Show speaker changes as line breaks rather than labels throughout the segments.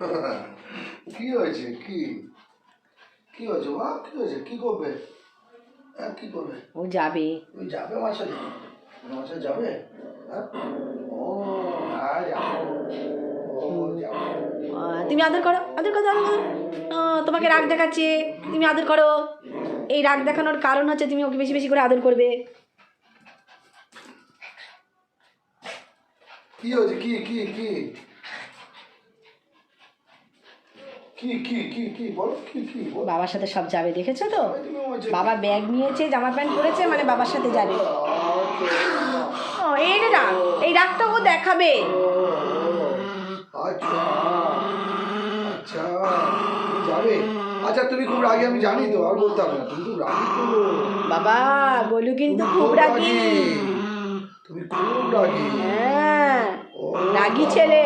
কি হয়েছে? কি? কি হয়েছে মা? কি হয়েছে? কি করবে? হ্যাঁ কি করবে?
ও যাবে।
তুমি যাবে আমার সাথে আমার সাথে যাবে? হ্যাঁ? ও হ্যাঁ যাব ও যাব
তুমি আদর করো আদর করো আদর করো। তোমাকে রাগ দেখাচ্ছে। তুমি আদর করো। এই রাগ দেখানোর কারণ হচ্ছে তুমি ওকে বেশি বেশি করে আদর করবে।
কি হয়েছে? কি কি কি? কি কি কি কি বলো কি কি
বাবার সাথে সব যাবে দেখেছ তো? বাবা ব্যাগ নিয়েছে জামা প্যান্ট পরেছে মানে বাবার সাথে যাবে। ও এই রাগ এই রাগটা ও দেখাবে।
আচ্ছা আচ্ছা যাবে। আচ্ছা তুমি খুব রাগি আমি জানি তো আর বলতে হবে না তুমি খুব রাগি তো।
বাবা গোলু কিন্তু খুব রাগি।
তুমি খুব রাগি।
হ্যাঁ রাগি ছেলে।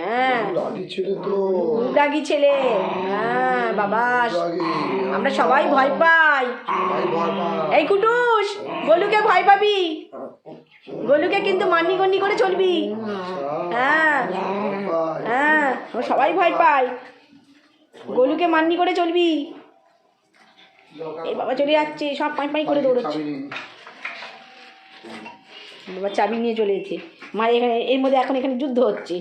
হ্যাঁ।
খুব ছেলে তো।
খুব ছেলে। হ্যাঁ বাবা। আমরা সবাই ভয় পাই। এই কুটুস গোলুকে ভয় পাবি। গোলুকে কিন্তু মান্নি গন্নি করে চলবি। হ্যাঁ। হ্যাঁ সবাই ভয় পায় গোলুকে মান্নি করে চলবি। এই বাবা চলে যাচ্ছে সব পাঁই পাঁই করে দৌড়চ্ছে। বাবা চাবি নিয়ে চলে যেতে মা এখানে এর মধ্যে এখন এখানে যুদ্ধ হচ্ছে।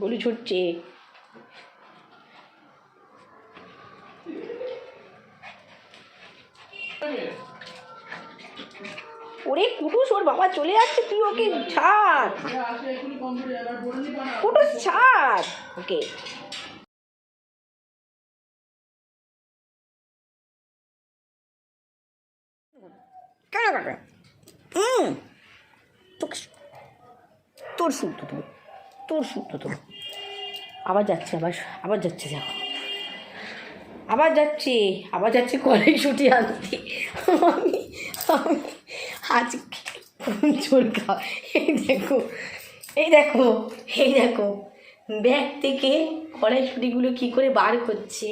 গলু ছুটছে। ওরে কুটুস, ওর বাবা চলে যাচ্ছে, তুই ওকে ছাড়। কুটুস, ছাড়। ওকে। কেন কাকা হুম। তোকে তোর শুনতো তুমি তোর শুনতো তো। আবার যাচ্ছে, আবার আবার যাচ্ছে দেখো আবার যাচ্ছে আবার যাচ্ছে কলেজ ছুটি আনতে। আমি আজকে চোর এই দেখো এই দেখো এই দেখো। ব্যাগ থেকে কলেজ ছুটিগুলো কী করে বার করছে?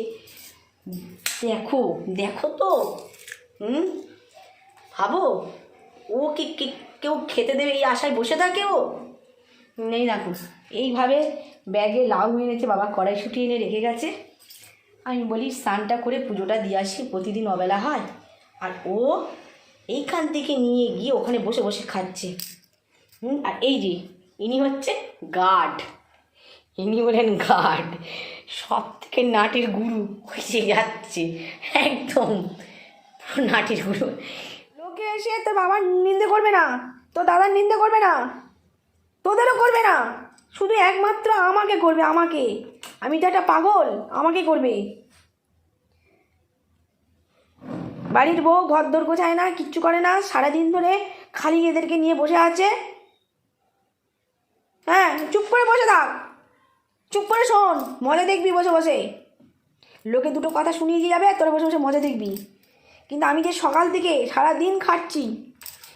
দেখো দেখো তো। হুম? ভাবো? ও কি কেউ খেতে দেবে এই আশায় বসে থাকে ও? নেই দেখো। এইভাবে ব্যাগে লাউ এনেছে, বাবা কড়াইশুটি এনে রেখে গেছে। আমি বলি, স্নানটা করে পুজোটা দিয়ে আসি, প্রতিদিন অবেলা হয়। আর ও এইখান থেকে নিয়ে গিয়ে ওখানে বসে বসে খাচ্ছে। হুম, আর এই যে, ইনি হচ্ছে গার্ড। ইনি বলেন গার্ড। সব থেকে নাটের গুরু হয়ে যাচ্ছে। একদম পুরো নাটের গুরু। লোকে এসে তোর বাবার নিন্দে করবে না, তোর দাদার নিন্দে করবে না, তোদেরও করবে না। শুধু একমাত্র আমাকে করবে, আমাকে। আমি তো একটা পাগল, আমাকে করবে। বাড়ির বউ ঘর দোর গোছায় না, কিচ্ছু করে না, সারাদিন ধরে খালি এদেরকে নিয়ে বসে আছে। হ্যাঁ চুপ করে বসে থাক। চুপ করে শোন, মজা দেখবি বসে বসে। লোকে দুটো কথা শুনিয়ে দিয়ে যাবে তোরা বসে বসে মজা দেখবি। কিন্তু আমি যে সকাল থেকে সারা দিন খাটছি,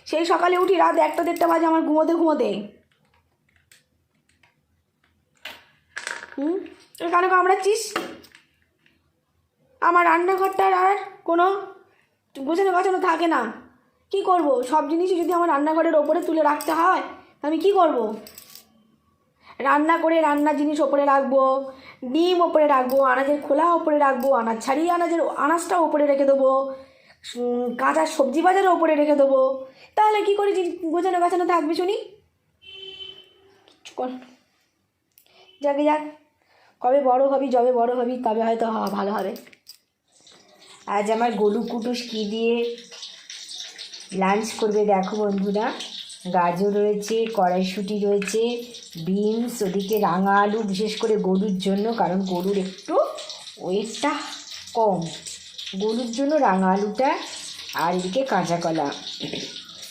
সেই সকালে উঠি রাত একটা দেড়টা বাজে, আমার ঘুমোতে ঘুমোতে। হুম কেন কামড়াচ্ছিস? আমার রান্নাঘরটার আর কোনো গোছানো গাছানো থাকে না। কি করব? সব জিনিসই যদি আমার রান্নাঘরের ওপরে তুলে রাখতে হয় আমি কি করব? রান্না করে রান্নার জিনিস ওপরে রাখব, ডিম ওপরে রাখব, আনাজের খোলা ওপরে রাখব, আনাজ ছাড়িয়ে আনাজের আনাজটা ওপরে রেখে দেবো কাঁচা সবজি বাজারের ওপরে রেখে দেবো। তাহলে কি করে গোছানো গাছানো থাকবে শুনি? কিচ্ছু কর যাকে যাক। কবে বড় হবি, যবে বড় হবি, তবে হয়তো ভালো হবে। আজ আমার গরু কুটুস কী দিয়ে লাঞ্চ করবে দেখো বন্ধুরা। গাজর রয়েছে, কড়াইশুঁটি রয়েছে বিনস ওদিকে রাঙা আলু, বিশেষ করে গরুর জন্য, কারণ গরুর একটু ওয়েটটা কম। গরুর জন্য রাঙা আলুটা আর এদিকে কাঁচা কলা।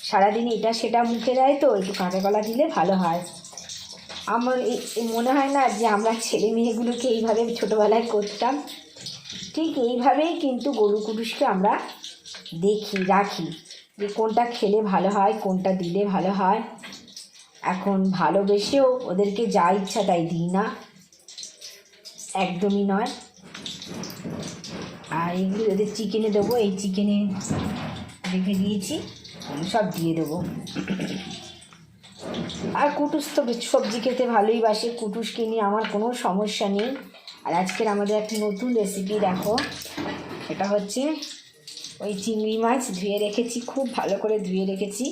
সারাদিন এটা সেটা মুখে দেয় তো, একটু কাঁচা কলা দিলে ভালো হয়। আমার মনে হয় না যে আমরা ছেলে মেয়েগুলোকে এইভাবে ছোটোবেলায় করতাম। ঠিক এইভাবেই কিন্তু গরু কুটুসকে আমরা দেখি, রাখি যে কোনটা খেলে ভালো হয়, কোনটা দিলে ভালো হয়। এখন ভালোবেসেও ওদেরকে যা ইচ্ছা তাই দিই না। একদমই নয়। আর এগুলো ওদের চিকেনে দেবো, এই চিকেনে রেখে দিয়েছি সব দিয়ে দেবো। আর কুটুস তো সবজি খেতে ভালোই বাসে। কুটুসকে নিয়ে আমার কোনো সমস্যা নেই। আর আজকের আমাদের একটা নতুন রেসিপি দেখো। এটা হচ্ছে ওই চিংড়ি মাছ ধুয়ে রেখেছি, খুব ভালো করে ধুয়ে রেখেছি।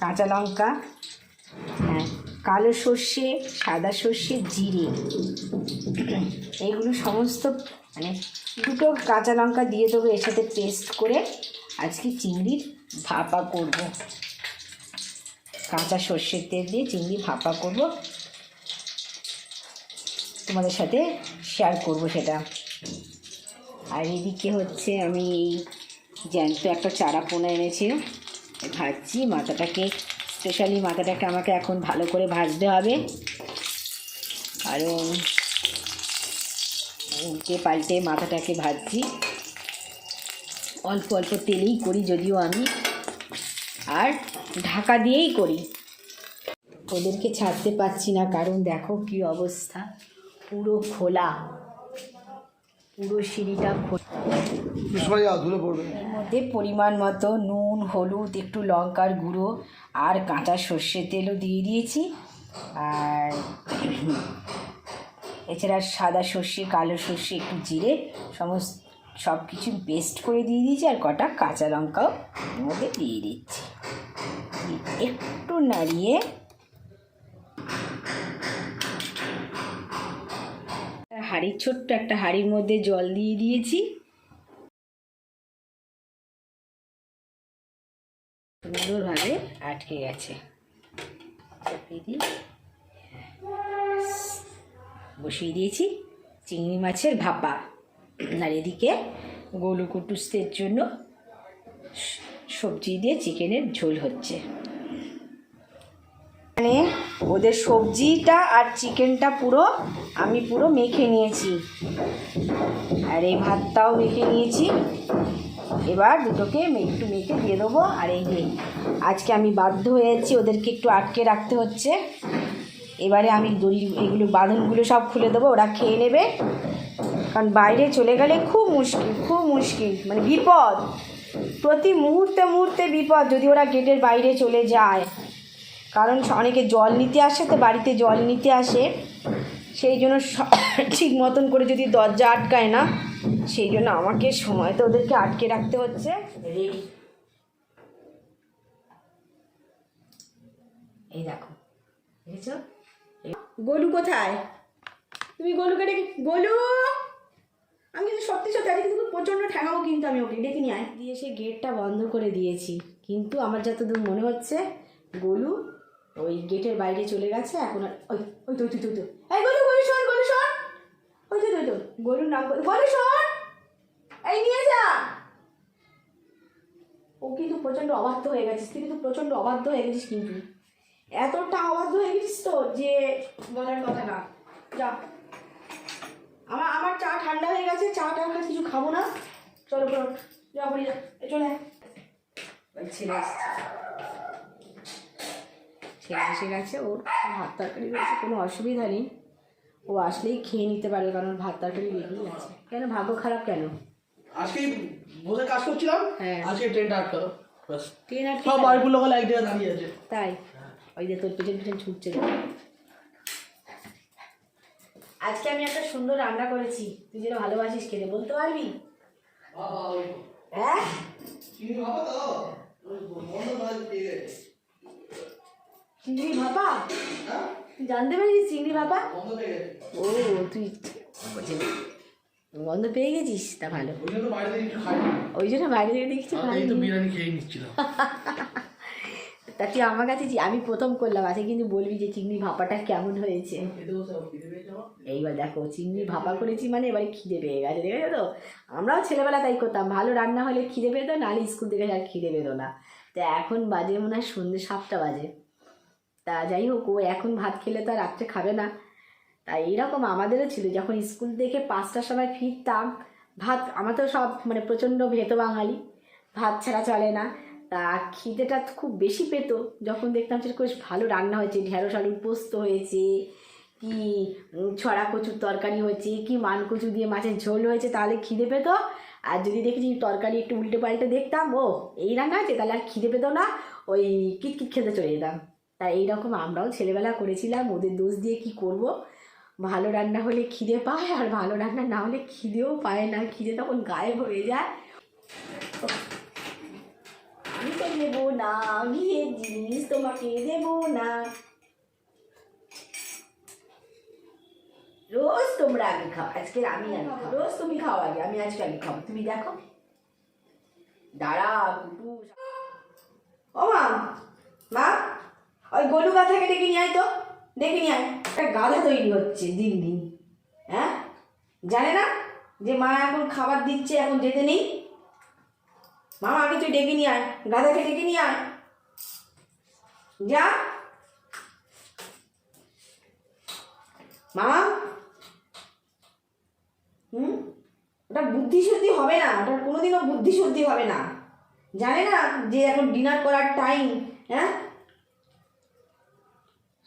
কাঁচা লঙ্কা হ্যাঁ কালো সর্ষে, সাদা সর্ষে, জিরে। এইগুলো সমস্ত মানে দুটো কাঁচা লঙ্কা দিয়ে দেবো, এর সাথে পেস্ট করে আজকে চিংড়ির ভাপা করব। কাঁচা সর্ষের তেল দিয়ে চিংড়ি ভাপা করব। তোমাদের সাথে শেয়ার করব সেটা। আর এদিকে হচ্ছে আমি এই জ্যান্ত একটা চারা পোনা এনেছি। ভাজছি, মাথাটাকে স্পেশালি মাথাটাকে আমাকে এখন ভালো করে ভাজতে হবে। কারণ উল্টে পাল্টে মাথাটাকে ভাজছি। অল্প অল্প তেলেই করি যদিও আমি। আর ঢাকা দিয়েই করি। ওদেরকে ছাড়তে পারছি না কারণ দেখো কি অবস্থা। পুরো খোলা। পুরো সিঁড়িটা খোলা। মধ্যে পরিমাণ মতো নুন হলুদ একটু লঙ্কার গুঁড়ো আর কাঁচা সর্ষের তেলও দিয়ে দিয়েছি। আর এছাড়া সাদা সর্ষে কালো সর্ষে একটু জিরে সমস্ত সব কিছু পেস্ট করে দিয়ে দিয়েছি আর কটা কাঁচা লঙ্কাও মধ্যে দিয়ে দিচ্ছি। একটু নাড়িয়ে হাঁড়ির ছোট্ট একটা হাঁড়ির মধ্যে জল দিয়ে দিয়েছি। সুন্দরভাবে আটকে গেছে। দিই বসিয়ে দিয়েছি চিংড়ি মাছের ভাপা। আর এদিকে গোলু কুটুসদের জন্য সবজি দিয়ে চিকেনের ঝোল হচ্ছে। মানে ওদের সবজিটা আর চিকেনটা পুরো আমি পুরো মেখে নিয়েছি। আর এই ভাতটাও মেখে নিয়েছি। এবার দুটোকে একটু মেখে দিয়ে দেবো। আর এই যে আজকে আমি বাধ্য হয়েছি ওদেরকে একটু আটকে রাখতে হচ্ছে। এবারে আমি দড়ি, এগুলো, বাঁধনগুলো সব খুলে দেবো, ওরা খেয়ে নেবে। কারণ বাইরে চলে গেলে খুব মুশকিল খুব মুশকিল মানে বিপদ। প্রতি মুহূর্তে মুহূর্তে বিপদ। যদি ওরা গেটের বাইরে চলে যায় কারণ অনেকে জল নিতে আসে তো বাড়িতে জল নিতে আসে। সেই জন্য ঠিক মতন করে যদি দরজা আটকায় না সেই জন্য আমাকে সময় তো ওদেরকে আটকে রাখতে হচ্ছে। এই দেখো দেখেছ? গোলু কোথায়? তুমি গোলুকে ডেকে গোলু! আমি কিন্তু সত্যি সত্যি আজকে কিন্তু প্রচণ্ড ঠেঙাবো কিন্তু আমি ওকে ডেকে নিয়ে আয়। দিয়ে সে গেটটা বন্ধ করে দিয়েছি। কিন্তু আমার যতদূর মনে হচ্ছে গোলু ওই গেটের বাইরে চলে গেছে, এখন ওই ওই তো ওই তো এই গোলু গোলু শোন গোলু শোন ওই তো ওই তো গোলুর নাম গোলু শোন এই নিয়ে যা। ও কিন্তু প্রচণ্ড অবাধ্য হয়ে গেছিস, তুই কিন্তু প্রচণ্ড অবাধ্য হয়ে গেছিস কিন্তু। এতটা অবাধ্য হয়ে গেছিস তো যে বলার কথা না। যা। আমার আমার চা ঠান্ডা হয়ে গেছে, চা টা কিছু খাব না। চলো চলো, যা বলি, যা। চলে ছেলে এসছে। ছেলে এসে গেছে ওর ভাত তরকারি রয়েছে কোনো অসুবিধা নেই। ও আসলেই খেয়ে নিতে পারবে কারণ ভাত তরকারি রেডি আছে। কেন ভাগ্য খারাপ কেন?
আজকে বসে কাজ করছিলাম
হ্যাঁ।
আজকে ট্রেনটা আটকালো
ট্রেন
সব বাড়ির লোকাল এক জায়গায় দাঁড়িয়ে আছে।
তাই ওই যে তোর পেছন পেছন ছুটছে। আজকে আমি একটা সুন্দর রান্না করেছি তুই যেটা ভালোবাসিস খেতে বলতে পারবি? হ্যাঁ? চিংড়ি ভাপা? জানতে পারিস চিংড়ি ভাপা? ও তুই গন্ধ পেয়ে গেছিস? তা ভালো।
ওই জন্য বাইরে থেকে
দেখছি
তো
তুই আমার কাছে আমি প্রথম করলাম। আজকে কিন্তু বলবি যে চিংড়ি ভাপাটা কেমন হয়েছে। এইবার দেখো চিংড়ি ভাপা করেছি মানে এবারে খিদে পেয়ে গেছে দেখেছ তো? আমরাও ছেলেবেলা তাই করতাম। ভালো রান্না হলে খিদে পেতো নাহলে স্কুল থেকে আর খিদে পেতো না। তা এখন বাজে মনে হয় সন্ধ্যে সাতটা বাজে। তা যাই হোক, ও এখন ভাত খেলে তো আর রাত্রে খাবে না। তা এইরকম আমাদেরও ছিল, যখন স্কুল থেকে পাঁচটার সময় ফিরতাম, ভাত আমার তো সব মানে প্রচণ্ড ভেতো বাঙালি, ভাত ছাড়া চলে না। তা খিদেটা খুব বেশি পেতো, যখন দেখতাম সেটা বেশ ভালো রান্না হয়েছে, ঢেঁড়স আলুর পোস্ত হয়েছে, কি ছড়া কচুর তরকারি হয়েছে, কি মান কচু দিয়ে মাছের ঝোল হয়েছে, তাহলে খিদে পেতো। আর যদি দেখেছি তরকারি একটু উল্টে পাল্টে দেখতাম ও এই রান্না আছে তাহলে আর খিদে পেতো না, ওই কিটকিট খেতে চলে যেতাম। তাই এইরকম আমরাও ছেলেবেলা করেছিলাম, ওদের দোষ দিয়ে কি করব? ভালো রান্না হলে খিদে পায় আর ভালো রান্না না হলে খিদেও পায় না, খিদে তখন গায়েব হয়ে যায়। আমি তো দেবো না ঘিয়ের জিনিস তোমাকে দেবো না। রোজ তোমরা আগে খাও, আজকে আমি আগে খাও রোজ তুমি খাও আগে, আমি আজকে আগে খাও তুমি দেখো। দাঁড়া কুটু ও মা মা। ওই গরু গাথাকে ডেকে নিয়ে আয় তো। ডেকে নিয়ে আয়। একটা গাধা তৈরি হচ্ছে দিন দিন। হ্যাঁ? জানে না যে মা এখন খাবার দিচ্ছে, এখন যেতে নেই? মামা তুই ডেকে নিয়ে আয়। গাধাকে ডেকে নিয়ে আয়। যা। মামা হুম? ওটা বুদ্ধি শুদ্ধি হবে না। ওটার কোনোদিনও বুদ্ধি শুদ্ধি হবে না। জানে না যে এখন ডিনার করার টাইম হ্যাঁ?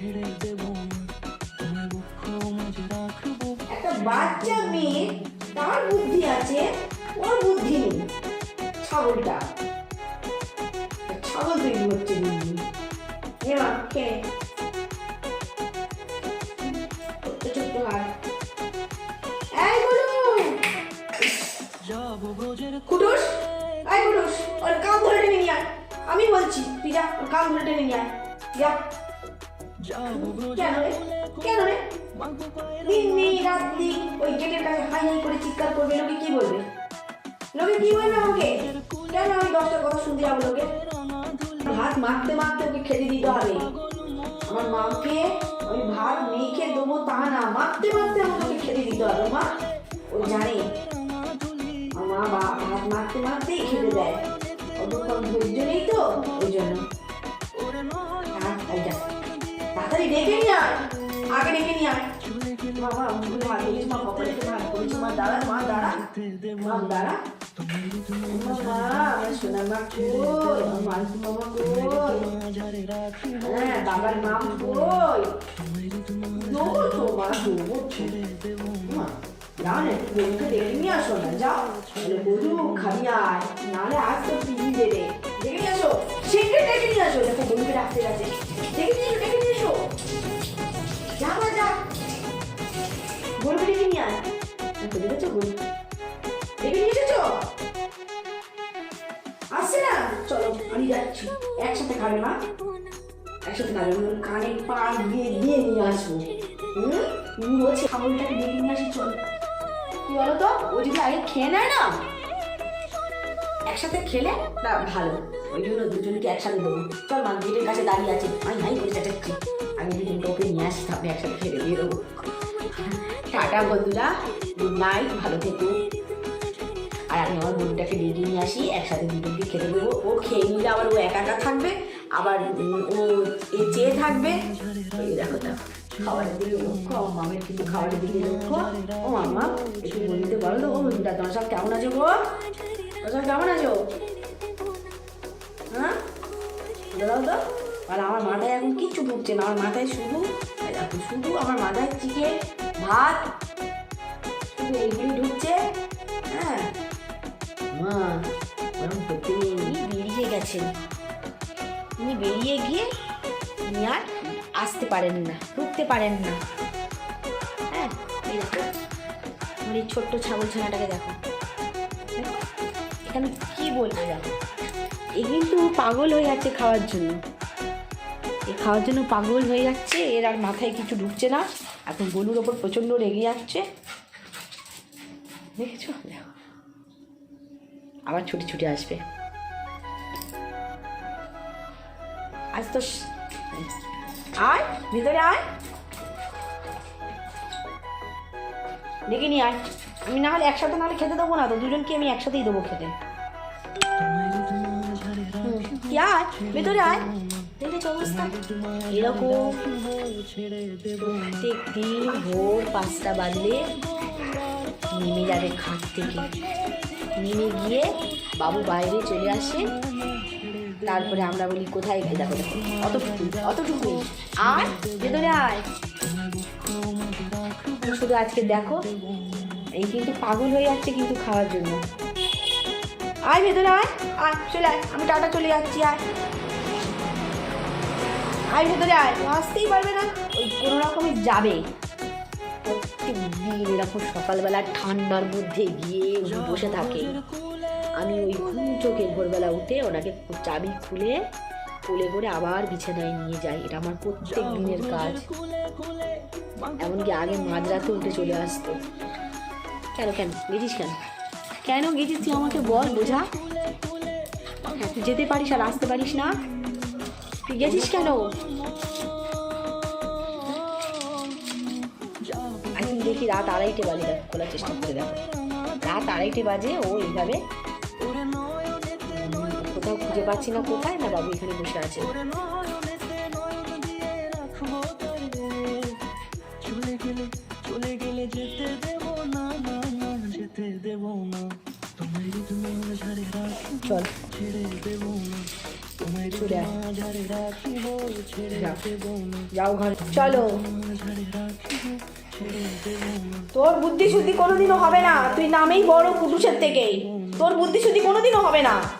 ছেড়ে দেব। তোমার দুঃখ মাঝে রাখব।
একটা বাচ্চা মেয়ে তার বুদ্ধি আছে ওর বুদ্ধি নেই। ছাগলটা। ছাগল তৈরি হচ্ছে ছোট্ট হাত কুটুস কুটুস ওর কান ধরে টেনে নিয়ে আমি বলছি তুই যা ওর কান ধরে টেনে নিয়ে আয়। যা। কি বলবে? লোকে কি বলবে আমাকে? কেন আমি দশটা কথা শুনতে যাব লোকে? ভাত মাখতে মাখতে ওকে খেতে দিতে হবে। আমার মাকে, আমি ভাত মেখে দেবো তা না, মাখতে মাখতে আমাকে খেতে দিতে হবে, মা। জানে। মা বা- ভাত মাখতে মাখতেই খেতে দেয়। অতক্ষণ ধৈর্য নেই তো, ওই জন্য। তাড়াতাড়ি ডেকে নিয়ে আয়। আগে ডেকে নিয়ে আয়। বাবা ভাত করেছি মা কপালে ভাত মা দাঁড়া মা দাঁড়া। মা দাঁড়া। মা আমার সোনার মা কই? আমার মামা কই? হ্যাঁ বাবার মা কই? তো মা মা, ডেকে নিয়ে আসো না যাও। বলে খাবি আয়। নাহলে আজ তো দেবে। আসো। শীঘ্রই ডেকে নিয়ে আসো। দেখো বন্ধুকে ডাকতে গেছে। ডেকে নিয়ে ডেকে নিয়ে এসো যা মা যা গরুকে ডেকে নিয়ে আয়। দেখো, দেখেছ গরু ডেকে নিয়ে এসেছ? আসছে না? চলো, আমি যাচ্ছি। একসাথে খাবে মা। একসাথে খাবে কানে পা দিয়ে দিয়ে নিয়ে আসব। হুম? বলছে ছাগলটাকে ডেকে নিয়ে আসি, চল। কি বলো তো? ও যদি আগে খেয়ে নেয় না? একসাথে খেলে ভালো। ওই জন্য দুজনকে একসাথে দেবো। চল মা, গেটের কাছে দাঁড়িয়ে আছে। আমি হাই করে চাচাচ্ছি আমি দুজনকে ওকে নিয়ে আসি, তারপরে একসাথে খেলে দিয়ে দেবো। টাটা বন্ধুরা গুড নাইট ভালো থেকো। আর আমি আমার বোনটাকে ডেকে নিয়ে আসি, একসাথে দুজনকে খেতে দেবো। ও খেয়ে নিলে আবার ও একা একা থাকবে, আবার ও এ চেয়ে থাকবে। এই দেখো দেখো খাবারের দিকে লক্ষ্য, আমার মামের কিন্তু খাবারের দিকে লক্ষ্য। ও মামা একটু বলতে বলো ও তোমার সব কেমন আছো গো? তোমার সব কেমন আছো? দাও তো। আর আমার মাথায় এখন কিচ্ছু ঢুকছে না। আমার মাথায় শুধু দেখো শুধু আমার মাথায় চিকেন ভাত শুধু এইগুলি ঢুকছে। হ্যাঁ। মা ওরকম করতে নেই। বেরিয়ে গেছেন। উনি বেরিয়ে গিয়ে উনি আর আসতে পারেন না ঢুকতে পারেন না। হ্যাঁ এই দেখো। আমার এই ছোট্ট ছাগল ছানাটাকে দেখো। দেখো, এখানে কি বলছে দেখো। এ কিন্তু পাগল হয়ে যাচ্ছে খাওয়ার জন্য। এ খাওয়ার জন্য পাগল হয়ে যাচ্ছে, এর আর মাথায় কিছু ঢুকছে না। এখন গলুর ওপর প্রচণ্ড রেগে যাচ্ছে। দেখেছ? দেখো। আবার ছুটি ছুটি আসবে। আজ তো আয়, ভিতরে আয়। নিয়ে আয়। আমি না হলে একসাথে নাহলে খেতে দেবো না তো। দুজনকে আমি একসাথেই দেবো খেতে। কি আয় ভেতরে আয়। দেখেছ অবস্থা এরকম প্রত্যেক দিন ভোর পাঁচটা বাজলে নেমে যাবে খাট থেকে। নেমে গিয়ে বাবু বাইরে চলে আসে। তারপরে আমরা বলি, কোথায় দেখো দেখো অতটুকু অতটুকু আয় ভেতরে আয়। শুধু আজকে দেখো, এই কিন্তু পাগল হয়ে যাচ্ছে কিন্তু খাওয়ার জন্য। আয় ভেতরে আয়। আয়, চলে আয়, আমি টাটা চলে যাচ্ছি, আয়। আয় ভেতরে আয় আসতেই পারবে না। ওই কোনো রকমই যাবে। প্রত্যেক দিন এরকম সকালবেলা ঠান্ডার মধ্যে গিয়ে বসে থাকে। আমি ওই ঘুম চোখে ভোরবেলা উঠে ওনাকে চাবি খুলে কোলে করে আবার বিছানায় নিয়ে যাই। এটা আমার প্রত্যেক দিনের কাজ। এমনকি আগে মাঝরাতে উঠে চলে আসতো। কেন কেন? গেছিস কেন? কেন গেছিস তুই আমাকে বল, বোঝা? হ্যাঁ তুই যেতে পারিস আর আসতে পারিস না। তুই গেছিস কেন? এখন দেখি রাত আড়াইটে বাজে, দেখ, খোলার চেষ্টা করে দেখো। রাত আড়াইটে বাজে, ও এইভাবে কোথাও খুঁজে পাচ্ছি না কোথায়, না বাবু এখানে বসে আছে।
ছেড়ে
যাও। ঘর। চলো। তোর বুদ্ধি শুদ্ধি কোনোদিনও হবে না। তুই নামেই বড় পুরুষের থেকে তোর বুদ্ধি শুদ্ধি কোনোদিনও হবে না।